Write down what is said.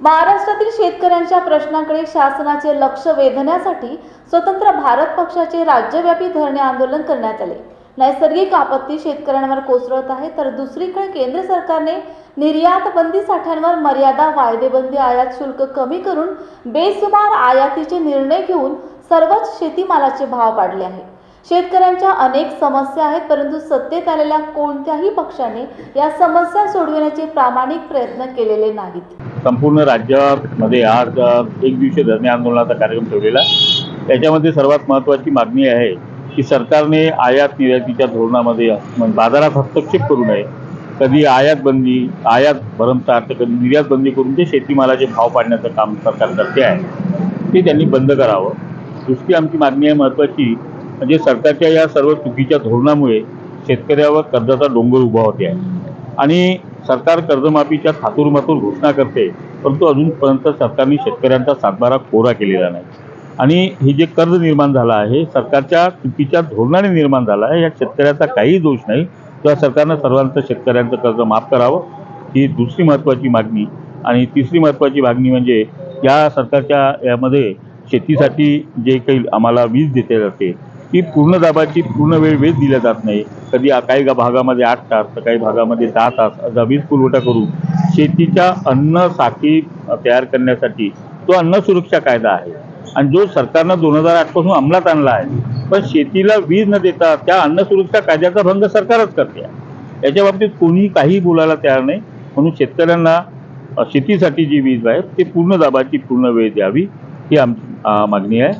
महाराष्ट्रातील शेतकऱ्यांच्या प्रश्नांकडे शासनाचे लक्ष वेधण्यासाठी स्वतंत्र भारत पक्षाचे राज्यव्यापी धरणे आंदोलन करण्यात आले. नैसर्गिक आपत्ती शेतकऱ्यांवर कोसळत आहे तर दुसरीकडे केंद्र सरकारने निर्यात बंदी साठ्यांवर मर्यादा वायदेबंदी आयात शुल्क कमी करून बेसुमार आयातीचे निर्णय घेऊन सर्वच शेतीमालाचे भाव पाडले आहे शेतकऱ्यांच्या अनेक समस्या आहेत परंतु सत्तेत आलेल्या कोणत्याही पक्षाने या समस्या सोडविण्याचे प्रामाणिक प्रयत्न केलेले नाहीत. संपूर्ण राज्यामध्ये आज एक दिवशी धरणे आंदोलनाचा कार्यक्रम ठेवलेला त्याच्यामध्ये सर्वात महत्त्वाची मागणी आहे की सरकारने आयात निर्यातीच्या धोरणामध्ये म्हणजे बाजारात हस्तक्षेप करू नये. कधी आयात बंदी आयात भरमसाठ तर कधी निर्यात बंदी करून ते शेतीमालाचे भाव पाडण्याचं काम सरकार करते आहे. ते त्यांनी बंद करावं. दुसरी आमची मागणी आहे महत्त्वाची म्हणजे सरकारच्या या सर्व चुकीच्या धोरणामुळे शेतकऱ्यावर कर्जाचा डोंगर उभा होते. आहे आणि सरकार कर्जमाफीच्या थातूरमातूर घोषणा करते परंतु अजूनपर्यंत सरकारने शेतकऱ्यांचा सातबारा कोरा केलेला नाही. आणि हे जे कर्ज निर्माण झालं आहे सरकारच्या चुकीच्या धोरणाने निर्माण झालं आहे या शेतकऱ्याचा काही दोष नाही. तेव्हा सरकारनं सर्वांचं शेतकऱ्यांचं कर्ज माफ करावं ही दुसरी महत्त्वाची मागणी. आणि तिसरी महत्त्वाची मागणी म्हणजे या सरकारच्या यामध्ये शेतीसाठी जे काही आम्हाला वीज देते जाते ती पूर्ण दाबाची पूर्ण वेळ वीज दिल्या जात नाही. कधी काही भागामध्ये आठ तास तर काही भागामध्ये दहा तास जमीन वीज पुरवठा करून शेतीच्या अन्न साखळी तयार करण्यासाठी तो अन्न सुरक्षा कायदा आहे. आणि जो सरकारनं दोन हजार आठपासून अंमलात आणला आहे पण शेतीला वीज न देता त्या अन्न सुरक्षा कायद्याचा भंग सरकारच करते. आहे याच्या बाबतीत कोणीही काही बोलायला तयार नाही. म्हणून शेतकऱ्यांना शेतीसाठी जी वीज आहे ते पूर्ण दाबाची पूर्ण वेळ द्यावी ही आमची मागणी आहे.